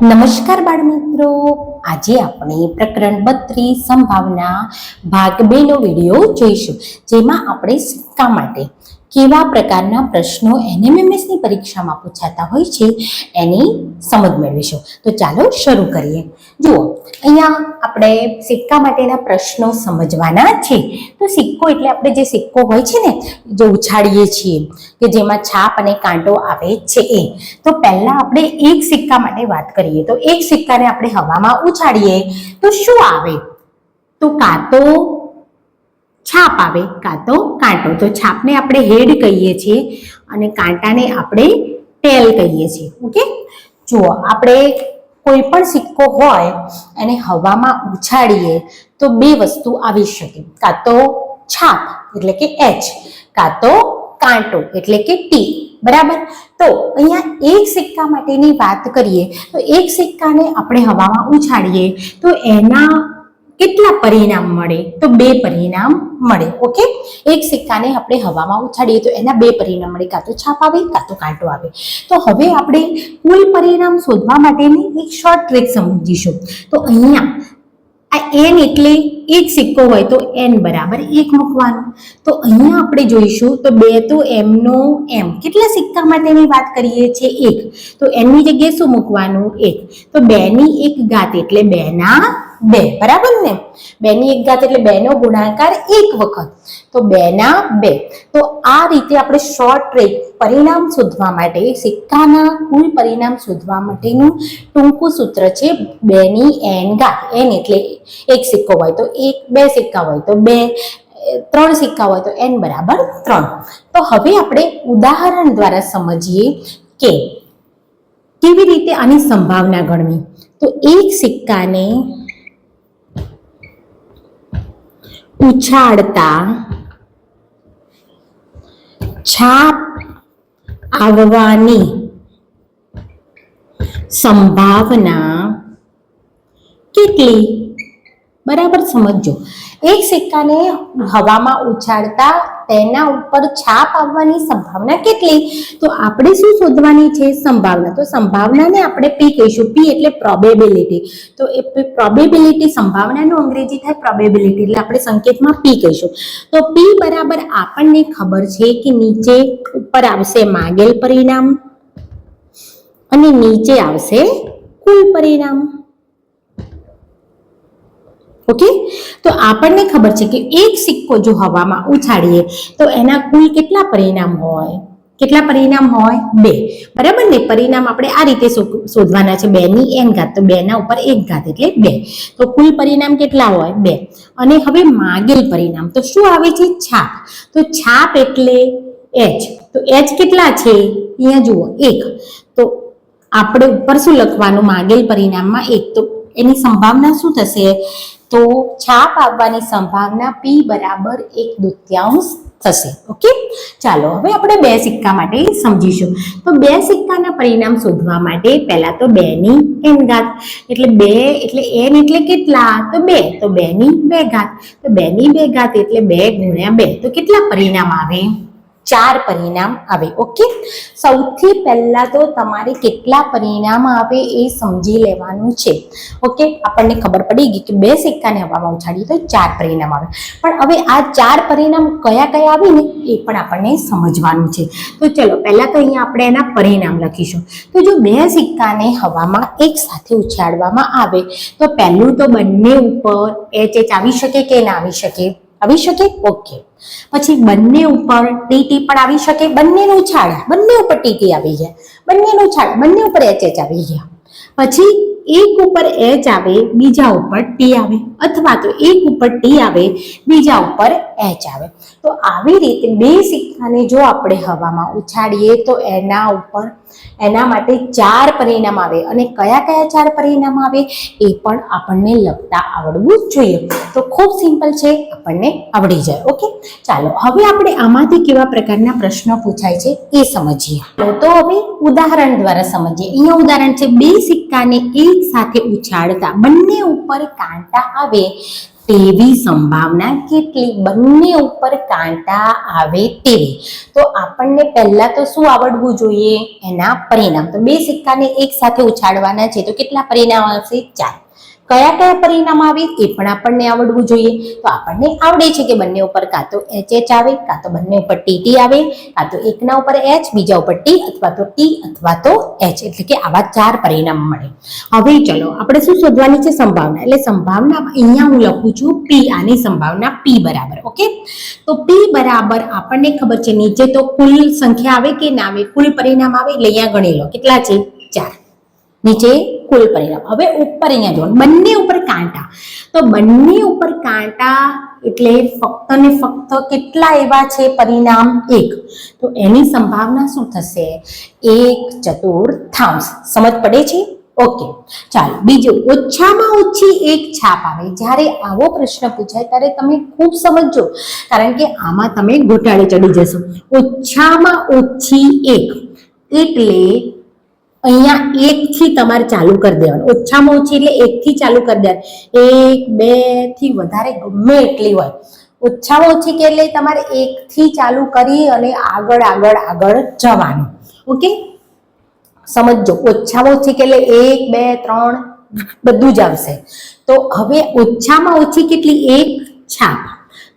નમસ્કાર બાળ મિત્રો આજે આપણે પ્રકરણ બત્રીસ સંભાવના ભાગ બે નો વીડિયો જોઈશું, જેમાં આપણે સિક્કા માટે કેવા પ્રકારના પ્રશ્નો એનએમએમએસની પરીક્ષામાં પૂછાતા હોય છે એની સમજ મેળવીશું. તો ચાલો શરૂ કરીએ. જુઓ, અહીંયા આપણે સિક્કા માટેના પ્રશ્નો સમજવાના છે. તો સિક્કો એટલે આપણે જે સિક્કો હોય છે ને, જે ઉછાળીએ છીએ, કે જેમાં છાપ અને કાંટો આવે છે એ. તો પહેલા આપણે એક સિક્કા માટે વાત કરીએ. તો એક સિક્કાને આપણે હવામાં ઉછાળીએ. તો શું આવે? તો કાં તો છાપ આવે, કાં તો કાંટો. તો છાપને આપણે હેડ કહીએ છીએ અને કાંટાને આપણે ટેલ કહીએ છીએ. ઓકે? જુઓ, આપણે કોઈ પણ સિક્કો હોય, એને હવામાં ઉછાળીએ, તો બે વસ્તુ આવી શકે. કાં તો છાપ, એટલે કે એચ કાં તો કાંટો, એટલે કે ટી બરાબર? તો અહીંયા એક સિક્કા માટેની વાત કરીએ, તો એક સિક્કાને આપણે હવામાં ઉછાળીએ, તો એના કેટલા પરિણામ મળે? તો બે પરિણામ મળે ઓકે એક સિક્કાને આપણે હવામાં ઉછાડીએ તો એના બે પરિણામ મળે, કાં તો છાપ આવે, કાં તો કાંટો આવે. તો હવે આપણે કુલ પરિણામ શોધવા માટેની એક શોર્ટ ટ્રીક સમજીશું તો અહીંયા આ એન એટલે એક સિક્કો હોય તો એન બરાબર એક મૂકવાનું. તો અહીંયા આપણે જોઈશું તો બે તો એમનો એમ કેટલા સિક્કા માટેની વાત કરીએ છીએ? એક. તો એમની જગ્યાએ શું મૂકવાનું? એક. તો બેની એક ઘાત એટલે બેના બે. બરાબર ને? બેની એક ઘાત એટલે બેનો ગુણાકાર એક વખત. તો બેના બે. તો આ રીતે આપણે શોર્ટ ટ્રેક પરિણામ શોધવા માટે સિક્કાના કુલ પરિણામ શોધવા માટેનું ટૂંકું સૂત્ર છે બેની એન ઘાત. એન એટલે એક સિક્કો હોય તો એક, બે સિક્કા હોય તો બે ત્રણ સિક્કા હોય તો એન બરાબર ત્રણ. તો હવે આપણે ઉદાહરણ દ્વારા સમજીએ કે કેવી રીતે આની સંભાવના ગણવી? તો એક સિક્કાને ઉછાળતા, છાપ આવવાની સંભાવના કેટલી? બરાબર સમજજો. એક સિક્કાને હવામાં ઉછાળતા તેના ઉપર છાપ આવવાની સંભાવના કેટલી? તો આપણે શું શોધવાની છે સંભાવના? તો સંભાવનાને આપણે પી કહીશું. પી એટલે પ્રોબેબિલિટી તો એ પ્રોબેબિલિટી સંભાવનાનું અંગ્રેજી થાય પ્રોબેબિલિટી એટલે આપણે સંકેતમાં પી કહીશું. તો પી બરાબર આપણને ખબર છે કે નીચે ઉપર આવશે માગેલ પરિણામ અને નીચે આવશે કુલ પરિણામ. ઓકે? તો આપણને ખબર છે કે એક સિક્કો જો હવામાં ઉછાળીએ, તો એના કુલ કેટલા પરિણામ હોય? કેટલા પરિણામ હોય? બે. બરાબર ને? પરિણામ આપણે આ રીતે શોધવાના છે. બે ની એન ઘાત, તો બે ના ઉપર એક ઘાત એટલે બે. તો કુલ પરિણામ કેટલા હોય? બે. અને હવે માગેલ પરિણામ. તો શું આવે છે? છાપ. તો છાપ એટલે એચ તો એચ કેટલા છે? અહીંયા જુઓ, એક. તો આપણે ઉપર શું લખવાનું? માગેલ પરિણામમાં એક. તો એની સંભાવના શું થશે? તો છાપ આવવાની સંભાવના પી બરાબર એક દૂત્યાંશ થશે. ઓકે ચાલો, હવે આપણે બે સિક્કા માટે સમજીશું. તો બે સિક્કાના પરિણામ શોધવા માટે પહેલા તો બે ની એન ઘાત. એટલે બે, એટલે એન એટલે કેટલા? તો બે. તો બે ની બે ઘાત. તો બે ની બે ઘાત એટલે બે ગુણ્યા બે. તો કેટલા પરિણામ આવે? ચાર પરિણામ આવે, ઓકે? સૌથી પહેલા તો તમારે કેટલા પરિણામ આવે એ સમજી લેવાનું છે, ઓકે? આપણને ખબર પડી ગઈ કે બે સિક્કાને હવામાં ઉછાડીએ તો ચાર પરિણામ આવે. પણ હવે આ ચાર પરિણામ કયા કયા આવે ને, એ પણ આપણને સમજવાનું છે. તો ચલો, પહેલા તો અહીંયા આપણે એના પરિણામ લખીશું. તો જો બે સિક્કાને હવામાં એક સાથે ઉછાળવામાં આવે, તો પહેલું તો બંને ઉપર એચ એચ આવી શકે કે ના આવી શકે? આવી શકે? ઓકે. પછી બંને ઉપર ટીટી પણ આવી શકે. બંનેનું ઉછાળ્યા બંને ઉપર ટીટી આવી ગયા બંનેનું ઉછાળ્યા બંને ઉપર એચ એચ આવી ગયા. પછી એક ઉપર એચ આવે, બીજા ઉપર ટી આવે, અથવા તો એક ઉપર ટી આવે, બીજા ઉપર એચ આવે. તો આવી રીતે બે સિક્કાને જો આપણે હવામાં ઉછાળીએ, તો એના ઉપર, એના માટે ચાર પરિણામ આવે. અને કયા કયા ચાર પરિણામ આવે? એ પણ આપણને લખતા આવડવું જોઈએ. તો ખૂબ સિમ્પલ છે, આપણને આવડી જાય. ઓકે? ચાલો, હવે આપણે આમાંથી કેવા પ્રકારના પ્રશ્નો પૂછાય છે, એ સમજીએ. તો હવે ઉદાહરણ દ્વારા સમજીએ. અહીંયા ઉદાહરણ છે, બે સિક્કાને એક સાથે ઉછાળતા બંને ઉપર કાંટા આવે તેવી સંભાવના કેટલી? બંને ઉપર કાંટા આવે તેવી. તો આપણને પહેલા તો શું આવડવું જોઈએ? એના પરિણામ. તો બે સિક્કાને એક સાથે ઉછાળવાના છે. તો કેટલા પરિણામ આવશે? ચાર. કયા કયા પરિણામ આવે એ પણ આપણને આવડવું જોઈએ. તો આપણને આવડે છે કે બંને ઉપર કાં તો એચ એચ આવે, કાં તો બંને ઉપર ટી ટી આવે, કાં તો એકના ઉપર એચ બીજા ઉપર ટી અથવા તો ટી અથવા તો એચ એટલે કે આવા ચાર પરિણામ મળે. હવે ચલો, આપણે શું શોધવાની છે? સંભાવના. એટલે સંભાવના અહીંયા હું લખું છું પી આની સંભાવના પી બરાબર, ઓકે? તો પી બરાબર આપણને ખબર છે નીચે તો કુલ સંખ્યા આવે કે ના આવે? કુલ પરિણામ આવે? એટલે અહીંયા ગણી લો. કેટલા છે? ચાર. નીચે કુલ પરિણામ. હવે ઉપર અહીંયા જોવાનું. બંને ઉપર કાંટા. તો બંને ઉપર કાંટા એટલે ફક્ત ને ફક્ત કેટલા એવા છે પરિણામ? એક. તો એની સંભાવના શું થશે? એક ચતુર્થાંશ સમજ પડે છે? ઓકે. ચાલો, બીજું. ઓછામાં ઓછી એક છાપ આવે. જ્યારે આવો પ્રશ્ન પૂછાય, ત્યારે તમે ખૂબ સમજજો. કારણ કે આમાં તમે ગોટાળે ચડી જશો. ઓછામાં ઓછી એક. એટલે અહીંયા એકથી તમારે ચાલુ કરી દેવાનું. ઓછામાં ઓછી એટલે એકથી ચાલુ કરી દેવાનું. એક, બેથી વધારે ગમે એટલી હોય. ઓછામાં ઓછી કે એટલે તમારે એકથી ચાલુ કરી અને આગળ આગળ આગળ જવાનું. ઓકે? સમજજો. ઓછામાં ઓછી કે એટલે એક, બે, ત્રણ બધું જ આવશે. તો હવે ઓછામાં ઓછી કેટલી? એક છાપ.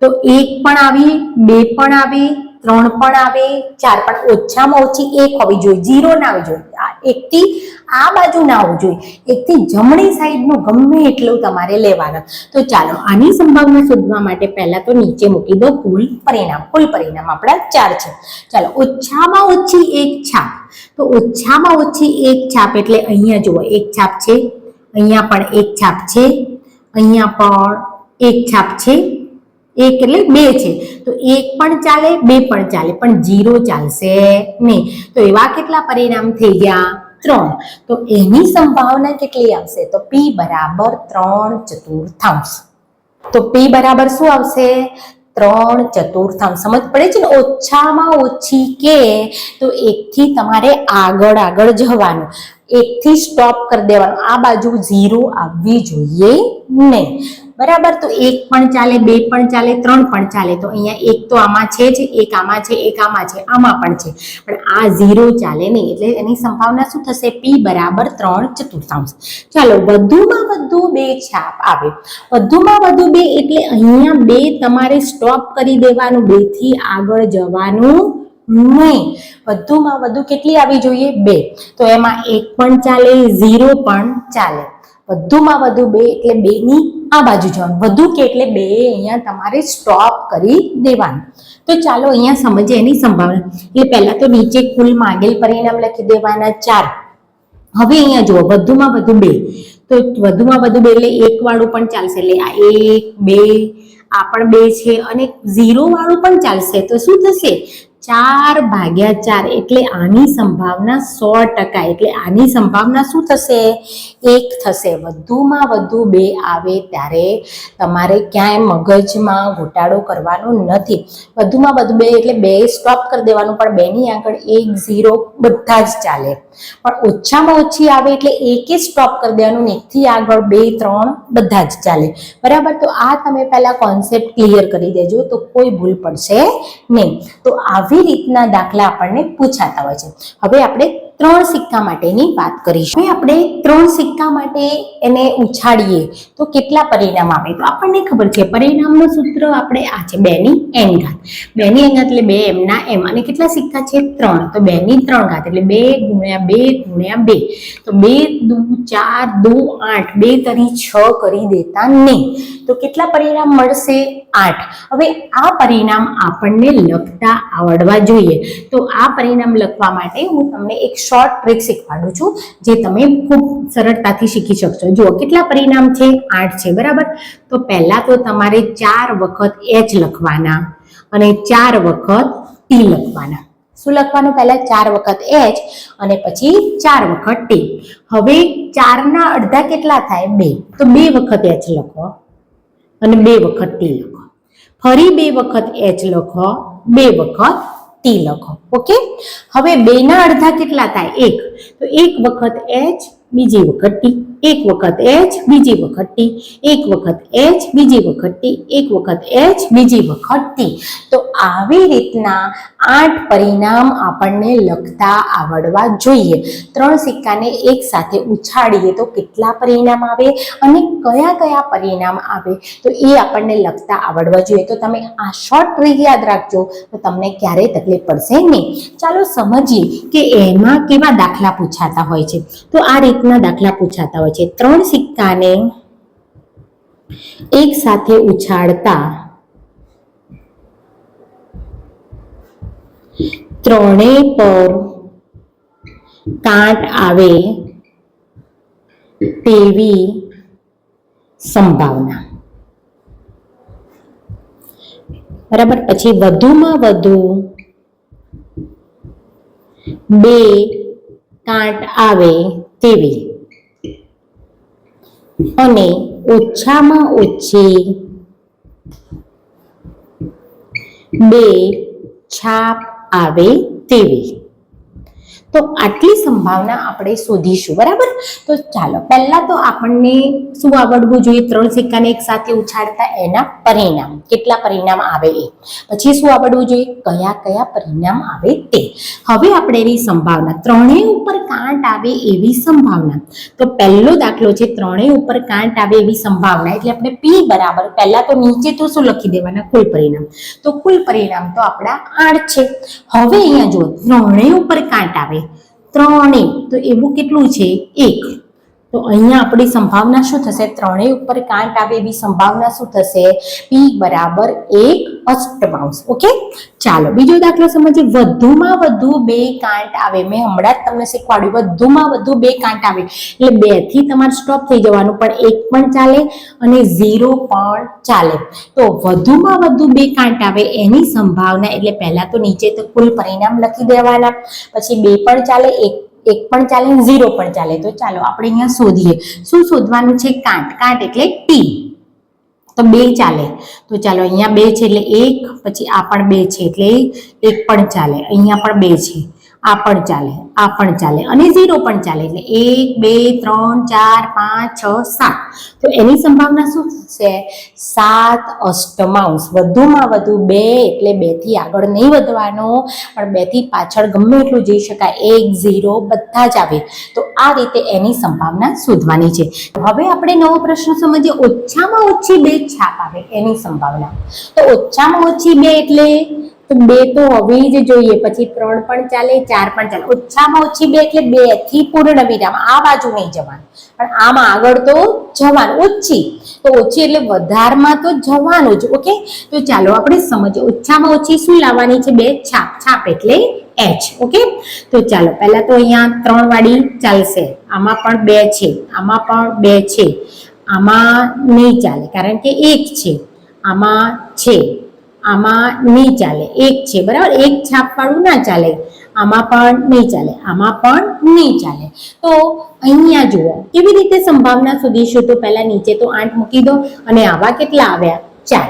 તો એક પણ આવી, બે પણ આવી ત્રણ પણ આવે, ચાર પણ ઓછામાં ઓછી એક હોવી જોઈએ. ઝીરો ના હોવી જોઈએ. એકથી આ બાજુ ના આવવું જોઈએ. એકથી જમણી સાઈડનું ગમે એટલું તમારે લેવાનું. તો ચાલો, આની સંભાવના શોધવા માટે પહેલા તો નીચે મૂકી દો કુલ પરિણામ. કુલ પરિણામ આપણા ચાર છે. ચાલો, ઓછામાં ઓછી એક છાપ. તો ઓછામાં ઓછી એક છાપ એટલે અહીંયા જુઓ, એક છાપ છે. અહીંયા પણ એક છાપ છે. અહીંયા પણ એક છાપ છે. એક એટલે બે છે. તો એક પણ ચાલે, બે પણ ચાલે, પણ જીરો ચાલશે નહીં. તો એવા કેટલા પરિણામ થઈ ગયા? ત્રણ. તો એની સંભાવના કેટલી આવશે? તો પી બરાબર ત્રણ ચતુર્થાંશ. તો પી બરાબર શું આવશે? ત્રણ ચતુર્થાંશ. સમજ પડે છે ને? ઓછામાં ઓછી કે, તો એકથી તમારે આગળ આગળ જવાનું. એકથી સ્ટોપ કરી દેવાનું. આ બાજુ ઝીરો આવવી જોઈએ નહીં. બરાબર? તો એક પણ ચાલે, બે પણ ચાલે, ત્રણ પણ ચાલે. તો અહીંયા એક તો આમાં છે જ, એક આમાં છે, એક આમાં છે, આમાં પણ છે. પણ આ ઝીરો ચાલે નહીં, એટલે એની સંભાવના શું થશે? પી બરાબર ત્રણ ચતુર્થાંશ. ચાલો, વધુમાં વધુ બે છાપ આવે. વધુમાં વધુ બે એટલે અહીંયા બે તમારે સ્ટોપ કરી દેવાનું બેથી આગળ જવાનું નહીં. વધુમાં વધુ કેટલી આવી જોઈએ? બે. તો એમાં એક પણ ચાલે, ઝીરો પણ ચાલે. વધુમાં વધુ બે એટલે બે ની આ બાજુ જવાનું. વધુ કે એટલે બે અહીંયા તમારે સ્ટોપ કરી દેવાનું. તો ચાલો અહીંયા સમજીએ એની સંભાવના. એટલે પહેલા તો નીચે કુલ માંગેલ પરિણામ લખી દેવાના ચાર. હવે અહીંયા જુઓ, વધુમાં વધુ બે. તો વધુમાં વધુ બે એટલે એક વાળું પણ ચાલશે. એટલે આ એક, બે, આ પણ બે છે અને ઝીરો વાળું પણ ચાલશે. તો શું થશે? ચાર ભાગ્યા ચાર એટલે આની સંભાવના સો ટકા. એટલે આની સંભાવના શું થશે? એક થશે. વધુમાં વધુ બે આવે ત્યારે તમારે ક્યાંય મગજમાં ઘોટાળો કરવાનો નથી. વધુમાં વધુ બે એટલે બે સ્ટોપ કરી દેવાનું. પણ બેની આગળ એક ઝીરો બધા જ ચાલે. પણ ઓછામાં ઓછી આવે એટલે એકે સ્ટોપ કરી દેવાનું એકથી આગળ બે, ત્રણ બધા જ ચાલે. બરાબર? તો આ તમે પહેલા કોન્સેપ્ટ ક્લિયર કરી દેજો તો કોઈ ભૂલ પડશે નહીં. તો આવી રીતના દાખલા આપણને પૂછાતા હોય છે. હવે આપણે ત્રણ સિક્કા માટેની વાત કરીશું. હવે આપણે ત્રણ સિક્કા માટે એને ઉછાળીએ તો કેટલા પરિણામ આવે? તો આપણને ખબર છે, પરિણામનું સૂત્ર આપણે આ છે, બેની એન ઘાત બેની એન ઘાત એટલે બે એમના એમ. અને કેટલા સિક્કા છે? ત્રણ. તો બેની ત્રણ ઘાત એટલે બે ગુણ્યા બે ગુણ્યા બે. તો બે દુ ચાર દુ આઠ. બે તરી છ કરી દેતા નહીં તો કેટલા પરિણામ મળશે? આઠ. હવે આ પરિણામ આપણને લખતા આવડવા જોઈએ. તો આ પરિણામ લખવા માટે હું તમને એક શોર્ટ ટ્રીક શીખવાડું છું, જે તમે ખૂબ સરળતાથી શીખી શકશો. જુઓ, કેટલા પરિણામ છે? આઠ છે, બરાબર? તો પહેલા તો તમારે ચાર વખત એચ લખવાના અને ચાર વખત ટી લખવાના. શું લખવાનું? પહેલા ચાર વખત એચ અને પછી ચાર વખત ટી હવે ચારના અડધા કેટલા થાય? બે. તો બે વખત એચ લખો અને બે વખત ટી લખો. ફરી બે વખત એચ લખો, બે વખત ટી લખો ઓકે? હવે બેના અડધા કેટલા થાય? એક. તો એક વખત એચ બીજી વખત ટી એક વખત એચ, બીજી વખત ટી એક વખત એચ, બીજી વખત ટી એક વખત એચ, બીજી વખત ટી તો આવી રીતના આઠ પરિણામ આપણને લખતા આવડવા જોઈએ. ત્રણ સિક્કાને એક સાથે ઉછાળીએ તો કેટલા પરિણામ આવે અને કયા કયા પરિણામ આવે તો એ આપણને લખતા આવડવા જોઈએ. તો તમે આ શોર્ટ ટ્રીક યાદ રાખજો, તો તમને ક્યારેય તકલીફ પડશે નહીં. ચાલો સમજીએ કે એમાં કેવા દાખલા પૂછાતા હોય છે. તો આ રીતના દાખલા પૂછાતા હોય છે. ત્રણ સિક્કાને એક સાથે ઉછાળતા ત્રણેય પર કાંટ આવે તેવી સંભાવના. બરાબર? પછી વધુમાં વધુ બે કાંટ આવે તેવી અને ઓછામાં ઓછી બે છાપ આવે તેવી. તો આટલી સંભાવના આપણે શોધીશું, બરાબર? તો ચાલો, પહેલા તો આપણને શું આવડવું જોઈએ? ત્રણ સિક્કાને એક સાથે ઉછાળતા એના પરિણામ. કેટલા પરિણામ આવે એ? પછી શું આવડવું જોઈએ? કયા કયા પરિણામ આવે તે. હવે આપણે એની સંભાવના. ત્રણેય ઉપર કાંટ આવે એવી સંભાવના. તો પહેલો દાખલો છે, ત્રણેય ઉપર કાંટ આવે એવી સંભાવના. એટલે આપણે પી બરાબર, પહેલા તો નીચે તો શું લખી દેવાના? કુલ પરિણામ. તો કુલ પરિણામ તો આપણા આઠ છે. હવે અહીંયા જુઓ, ત્રણેય ઉપર કાંટ આવે. ત્રણેય. તો એવું કેટલું છે? એક. તો અહીંયા આપણી સંભાવના શું થશે? ત્રણેય ઉપર કાંટ આવે એવી સંભાવના શું થશે? પી બરાબર એક અષ્ટમાંશ ઓકે? ચાલો, બીજો દાખલો સમજીએ. વધુમાં વધુ બે કાંટ આવે. મેં હમણાં જ તમને શીખવાડ્યું, વધુમાં વધુ બે કાંટ આવે. એટલે બેથી તમારે સ્ટોપ થઈ જવાનું, પણ એક પણ ચાલે અને ઝીરો પણ ચાલે. તો વધુમાં વધુ બે કાંટ આવે એની સંભાવના, એટલે પહેલા તો નીચે તો કુલ પરિણામ લખી દેવાના. પછી બે પણ ચાલે, એક એક પણ ચાલે ઝીરો પણ ચાલે. તો ચાલો, આપણે અહીંયા શોધીએ. શું શોધવાનું છે? કાંટ. કાંટ એટલે ટી. તો બે ચાલે. તો ચાલો અહીંયા બે છે એટલે એક, પછી આ પણ બે છે એટલે એક પણ ચાલે. અહીંયા પણ બે છે. આ પણ ચાલે, આ પણ ચાલે અને ઝીરો પણ ચાલે એટલે એક, બે, ત્રણ, ચાર, પાંચ, છ, સાત. તો એની સંભાવના શું થશે? સાત અષ્ટમાંશ વધુમાં વધુ બે એટલે બેથી આગળ નહીં વધવાનો, પણ બેથી પાછળ ગમે એટલું જઈ શકાય. એક, ઝીરો, બધા જ આવે. તો આ રીતે એની સંભાવના શોધવાની છે. હવે આપણે નવો પ્રશ્ન સમજીએ. ઓછામાં ઓછી બે છાપ આવે એની સંભાવના. તો ઓછામાં ઓછી બે એટલે તો બે તો હોવી જ જોઈએ. પછી ત્રણ પણ ચાલે, ચાર પણ ચાલે. ઓછામાં ઓછી બે એટલે બેથી પૂર્ણ વિરામ. આ બાજુ નહીં જવાનું. પણ આમાં આગળ તો જવાનું. ઓછી. તો ઓછી એટલે વધારમાં તો જવાનું જ. ઓકે? તો ચાલો આપણે સમજીએ. ઓછામાં ઓછી શું લાવવાની છે? બે છાપ. છાપ એટલે એચ. ઓકે? તો ચાલો, પહેલા તો અહીંયા ત્રણ વાળી ચાલશે. આમાં પણ બે છે. આમાં પણ બે છે. આમાં નહીં ચાલે. કારણ કે એક છે. આમાં છે. આમાં નહીં ચાલે. એક છે, બરાબર? એક છાપવાળું ના ચાલે. આમાં પણ નહીં ચાલે. આમાં પણ નહીં ચાલે. તો અહીંયા જુઓ, કેવી રીતે સંભાવના શોધીશું તો પહેલા નીચે તો આઠ મૂકી દો અને આવા કેટલા આવ્યા? ચાર.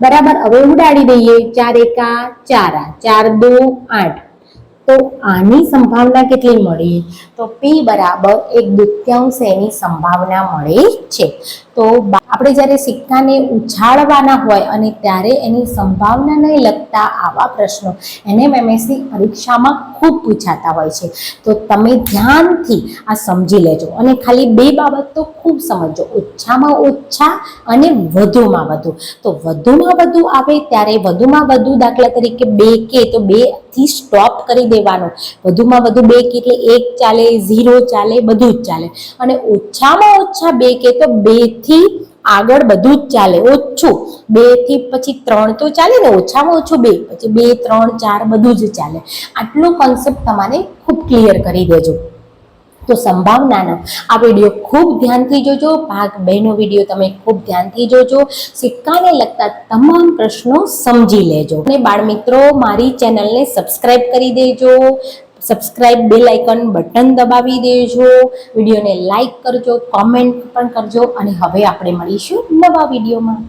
બરાબર? હવે ઉડાડી દઈએ. ચાર એકા ચાર ચાર, દો, આઠ. તો આની સંભાવના કેટલી મળી? તો પી બરાબર એક દૃત્યાંશ એની સંભાવના મળે છે. તો આપણે જ્યારે સિક્કાને ઉછાળવાના હોય અને ત્યારે એની સંભાવનાને લગતા આવા પ્રશ્નો એનએમએમએસની પરીક્ષામાં ખૂબ પૂછાતા હોય છે. તો તમે ધ્યાનથી આ સમજી લેજો અને ખાલી બે બાબત તો ખૂબ સમજો. ઓછામાં ઓછા અને વધુમાં વધુ. તો વધુમાં વધુ આવે ત્યારે વધુમાં વધુ દાખલા તરીકે બે કે તો બે થી સ્ટોપ કરી દેવાનો. વધુમાં વધુ બે કે એટલે એક ચાલે ઝીરો ચાલે, બધું જ ચાલે. અને ઓછામાં ઓછા બે કે તો બેથી આગળ બધું જ ચાલે. ઓછું. બેથી પછી ત્રણ તો ચાલે ને, ઓછામાં ઓછું બે. પછી બે, ત્રણ, ચાર બધું જ ચાલે. આટલો કોન્સેપ્ટ તમારે ખૂબ ક્લિયર કરી દેજો. તો સંભાવનાનો આ વીડિયો ખૂબ ધ્યાનથી જોજો. ભાગ બેનો વીડિયો તમે ખૂબ ધ્યાનથી જોજો. સિક્કાને લગતા તમામ પ્રશ્નો સમજી લેજો. અને બાળ મિત્રો મારી ચેનલને સબસ્ક્રાઈબ કરી દેજો. સબસ્ક્રાઇબ બેલ આઇકન બટન દબાવી દેજો. વિડીયોને લાઈક કરજો કોમેન્ટ પણ કરજો. અને હવે આપણે મળીશું નવા વિડીયોમાં